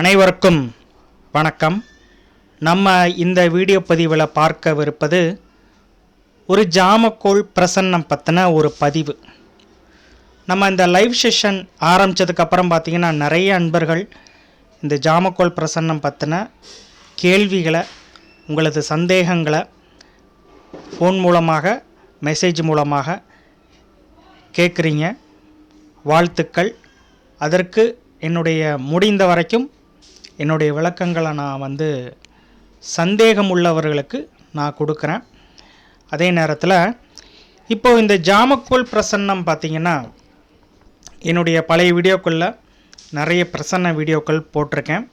அனைவருக்கும் வணக்கம். நம்ம இந்த வீடியோ பதிவில் பார்க்கவிருப்பது ஒரு ஜாமக்கோள் பிரசன்னம் பற்றின ஒரு பதிவு. நம்ம இந்த லைவ் செஷன் ஆரம்பித்ததுக்கப்புறம் பார்த்தீங்கன்னா நிறைய அன்பர்கள் இந்த ஜாமக்கோள் பிரசன்னம் பற்றின கேள்விகளை உங்களது சந்தேகங்களை ஃபோன் மூலமாக மெசேஜ் மூலமாக கேட்குறீங்க. வாழ்த்துக்கள். அதற்கு என்னுடைய முடிந்த வரைக்கும் என்னுடைய விளக்கங்களை நான் வந்து சந்தேகம் உள்ளவர்களுக்கு நான் கொடுக்குறேன். அதே நேரத்தில் இப்போ இந்த ஜாமக்கோல் பிரசன்னம் பார்த்தீங்கன்னா என்னுடைய பழைய வீடியோக்களில் நிறைய பிரசன்ன வீடியோக்கள் போட்டிருக்கேன்.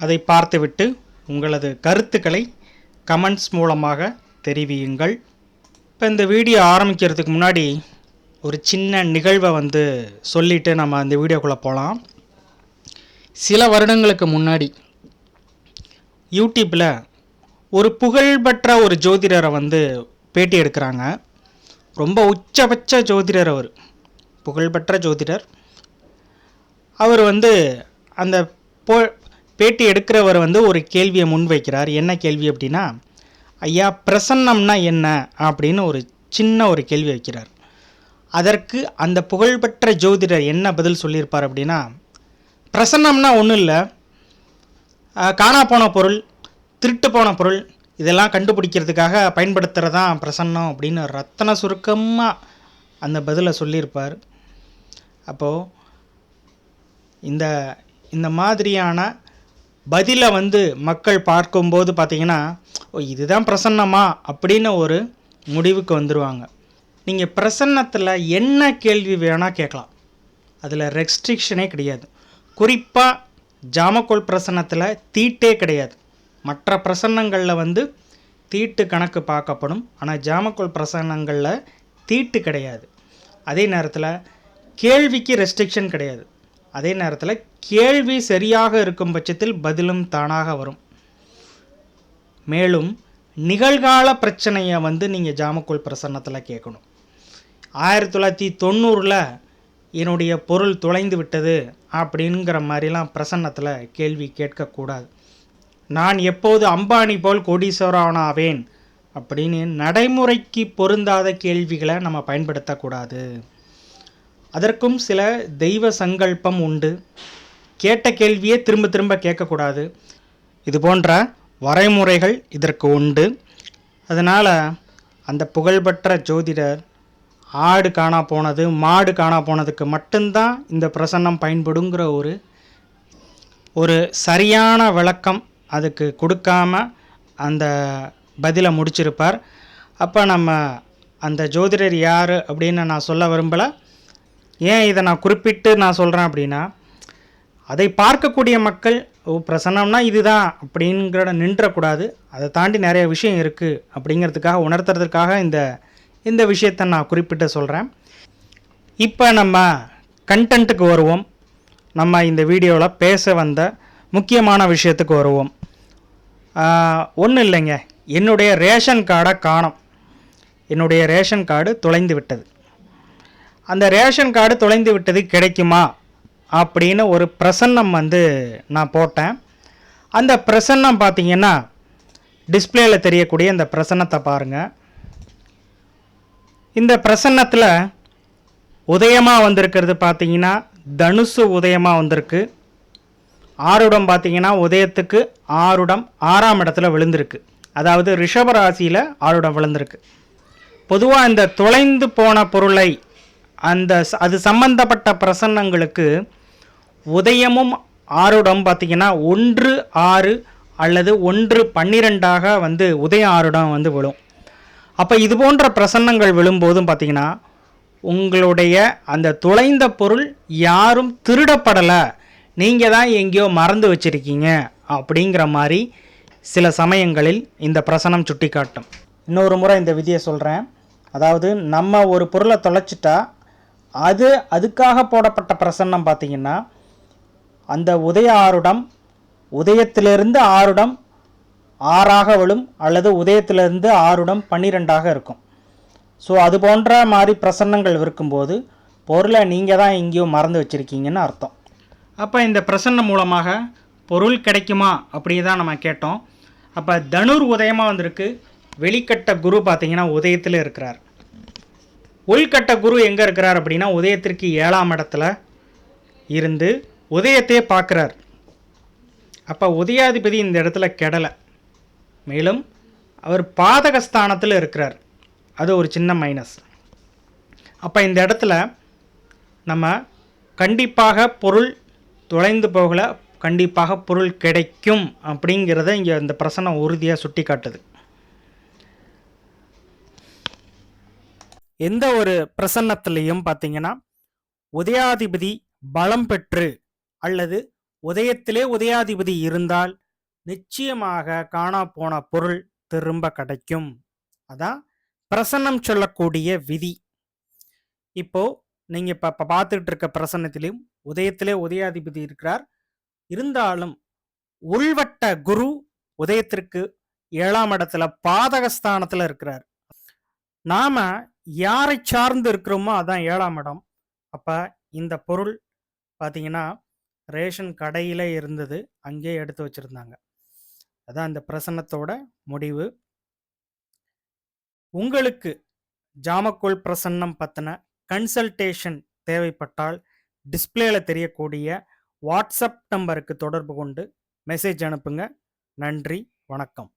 அதை பார்த்துவிட்டு உங்களது கருத்துக்களை கமெண்ட்ஸ் மூலமாக தெரிவியுங்கள். இப்போ இந்த வீடியோ ஆரம்பிக்கிறதுக்கு முன்னாடி ஒரு சின்ன நிகழ்வை வந்து சொல்லிவிட்டு நம்ம அந்த வீடியோக்குள்ளே போகலாம். சில வருடங்களுக்கு முன்னாடி யூடியூப்பில் ஒரு புகழ்பெற்ற ஒரு ஜோதிடரை வந்து பேட்டி எடுக்கிறாங்க. ரொம்ப உச்சபட்ச ஜோதிடர் அவர். புகழ்பெற்ற ஜோதிடர். அவர் வந்து அந்த போ பேட்டி எடுக்கிறவர் வந்து ஒரு கேள்வியை முன்வைக்கிறார். என்ன கேள்வி அப்படின்னா ஐயா பிரசன்னம்னா என்ன? அப்படின்னு ஒரு சின்ன ஒரு கேள்வி வைக்கிறார். அதற்கு அந்த புகழ்பெற்ற ஜோதிடர் என்ன பதில் சொல்லியிருப்பார் அப்படின்னா பிரசன்னம்னா ஒன்றும் இல்லை. காணா போன பொருள் திருட்டு போன பொருள் இதெல்லாம் கண்டுபிடிக்கிறதுக்காக பயன்படுத்துகிறதான் பிரசன்னம் அப்படின்னு ரத்தன சுருக்கமாக அந்த பதிலை சொல்லியிருப்பார். அப்போது இந்த இந்த மாதிரியான பதிலை வந்து மக்கள் பார்க்கும்போது பார்த்திங்கன்னா ஓ இதுதான் பிரசன்னமா அப்படின்னு ஒரு முடிவுக்கு வந்துடுவாங்க நீங்கள் பிரசன்னத்தில் என்ன கேள்வி வேணால் கேட்கலாம். அதில் ரெஸ்ட்ரிக்ஷனே கிடையாது. குறிப்பாக ஜாமக்கோல் பிரசன்னத்தில் தீட்டே கிடையாது. மற்ற பிரசன்னங்களில் வந்து தீட்டு கணக்கு பார்க்கப்படும். ஆனால் ஜாமக்கோல் பிரசன்னங்களில் தீட்டு கிடையாது. அதே நேரத்தில் கேள்விக்கு ரெஸ்ட்ரிக்ஷன் கிடையாது. அதே நேரத்தில் கேள்வி சரியாக இருக்கும் பட்சத்தில் பதிலும் தானாக வரும். மேலும் நிகழ்கால பிரச்சனையை வந்து நீங்கள் ஜாமக்கோல் பிரசன்னத்தில் கேட்கணும் ஆயிரத்தி தொள்ளாயிரத்தி தொண்ணூறில் என்னுடைய பொருள் தொலைந்து விட்டது அப்படிங்கிற மாதிரிலாம் பிரசன்னத்தில் கேள்வி கேட்கக்கூடாது. நான் எப்போது அம்பானி போல் கோடீஸ்வரனாவேன் அப்படின்னு நடைமுறைக்கு பொருந்தாத கேள்விகளை நம்ம பயன்படுத்தக்கூடாது. அதற்கும் சில தெய்வ சங்கல்பம் உண்டு. கேட்ட கேள்வியே திரும்ப திரும்ப கேட்கக்கூடாது. இது போன்ற வரைமுறைகள் இதற்கு உண்டு. அதனால் அந்த புகழ்பெற்ற ஜோதிடர் ஆடு காணா போனது மாடு காணா போனதுக்கு மட்டும்தான் இந்த பிரசன்னம் பயன்படுங்கிற ஒரு ஒரு சரியான விளக்கம் அதுக்கு கொடுக்காம அந்த பதிலை முடிச்சிருப்பார். அப்போ நம்ம அந்த ஜோதிடர் யார் அப்படின்னு நான் சொல்ல விரும்பலை. ஏன் இதை நான் குறிப்பிட்டு நான் சொல்கிறேன் அப்படின்னா அதை பார்க்கக்கூடிய மக்கள் ஓ பிரசன்னம்னா இதுதான் அப்படிங்கிற நின்றக்கூடாது. அதை தாண்டி நிறைய விஷயம் இருக்குது அப்படிங்கிறதுக்காக உணர்த்துறதுக்காக இந்த இந்த விஷயத்தை நான் குறிப்பிட்டு சொல்கிறேன் இப்போ நம்ம கண்டென்ட்டுக்கு வருவோம். நம்ம இந்த வீடியோவில் பேச வந்த முக்கியமான விஷயத்துக்கு வருவோம். ஒன்றும் இல்லைங்க. என்னுடைய ரேஷன் கார்டை காணோம். என்னுடைய ரேஷன் கார்டு தொலைந்து விட்டது. அந்த ரேஷன் கார்டு தொலைந்து விட்டது கிடைக்குமா? அப்படின்னு ஒரு பிரசன்னம் வந்து நான் போட்டேன். அந்த பிரசன்னம் பார்த்தீங்கன்னா டிஸ்பிளேயில் தெரியக்கூடிய இந்த பிரசன்னத்தை பாருங்கள் இந்த பிரசன்னத்தில் உதயமாக வந்திருக்கிறது பார்த்தீங்கன்னா தனுசு உதயமாக வந்திருக்கு. ஆறுடம் பார்த்தீங்கன்னா உதயத்துக்கு ஆறுடம் ஆறாம் இடத்துல விழுந்திருக்கு. அதாவது ரிஷப ராசியில் ஆருடம் விழுந்திருக்கு. பொதுவாக இந்த தொலைந்து போன பொருளை அந்த அது சம்பந்தப்பட்ட பிரசன்னங்களுக்கு உதயமும் ஆறுடம் பார்த்தீங்கன்னா ஒன்று ஆறு அல்லது ஒன்று பன்னிரெண்டாக வந்து உதய ஆறுடம் வந்து விழும். அப்போ இது போன்ற பிரசன்னங்கள் விழும்போதும் பார்த்தீங்கன்னா உங்களுடைய அந்த துளைந்த பொருள் யாரும் திருடப்படலை. நீங்கள் தான் எங்கேயோ மறந்து வச்சிருக்கீங்க அப்படிங்கிற மாதிரி சில சமயங்களில் இந்த பிரசனம் சுட்டி காட்டும் இன்னொரு முறை இந்த விதியை சொல்கிறேன் அதாவது நம்ம ஒரு பொருளை தொலைச்சிட்டா அது அதுக்காக போடப்பட்ட பிரசன்னம் பார்த்திங்கன்னா அந்த உதய ஆருடம் உதயத்திலிருந்து ஆருடம் ஆறாக விழும் அல்லது உதயத்திலிருந்து ஆறுடம் பன்னிரெண்டாக இருக்கும். ஸோ அது போன்ற மாதிரி பிரசன்னங்கள் இருக்கும்போது பொருளை நீங்கள் தான் எங்கேயோ மறந்து வச்சுருக்கீங்கன்னு அர்த்தம். அப்போ இந்த பிரசன்னம் மூலமாக பொருள் கிடைக்குமா அப்படி தான் நம்ம கேட்டோம். அப்போ தனுர் உதயமாக வந்திருக்கு. வெளிக்கட்ட குரு பார்த்தீங்கன்னா உதயத்தில் இருக்கிறார். உள்கட்ட குரு எங்கே இருக்கிறார் அப்படின்னா உதயத்திற்கு ஏழாம் இடத்துல இருந்து உதயத்தையே பார்க்குறார். அப்போ உதயாதிபதி இந்த இடத்துல கெடலை. மேலும் அவர் பாதகஸ்தானத்தில் இருக்கிறார். அது ஒரு சின்ன மைனஸ் அப்போ இந்த இடத்துல நம்ம கண்டிப்பாக பொருள் தொலைந்து போகல கண்டிப்பாக பொருள் கிடைக்கும் அப்படிங்கிறத இங்கே இந்த பிரசனம் உறுதியாக சுட்டி காட்டுது எந்த ஒரு பிரசன்னத்திலையும் பார்த்தீங்கன்னா உதயாதிபதி பலம் பெற்று அல்லது உதயத்திலே உதயாதிபதி இருந்தால் நிச்சயமாக காணா போன பொருள் திரும்ப கிடைக்கும். அதான் பிரசன்னம் சொல்லக்கூடிய விதி. இப்போ நீங்க இப்ப இப்ப பார்த்துட்டு இருக்க பிரசன்னத்திலையும் உதயத்திலே உதயாதிபதி இருக்கிறார். இருந்தாலும் உள்வட்ட குரு உதயத்திற்கு ஏழாம் இடத்துல பாதகஸ்தானத்துல இருக்கிறார். நாம யாரை சார்ந்து இருக்கிறோமோ அதான் ஏழாம் இடம். அப்ப இந்த பொருள் பார்த்தீங்கன்னா ரேஷன் கடையில இருந்தது. அங்கேயே எடுத்து வச்சிருந்தாங்க. அதான் இந்த பிரசன்னத்தோட முடிவு. உங்களுக்கு ஜாமக்கோல் பிரசன்னம் பற்றின கன்சல்டேஷன் தேவைப்பட்டால் டிஸ்பிளேல தெரியக்கூடிய வாட்ஸ்அப் நம்பருக்கு தொடர்பு கொண்டு மெசேஜ் அனுப்புங்க. நன்றி வணக்கம்.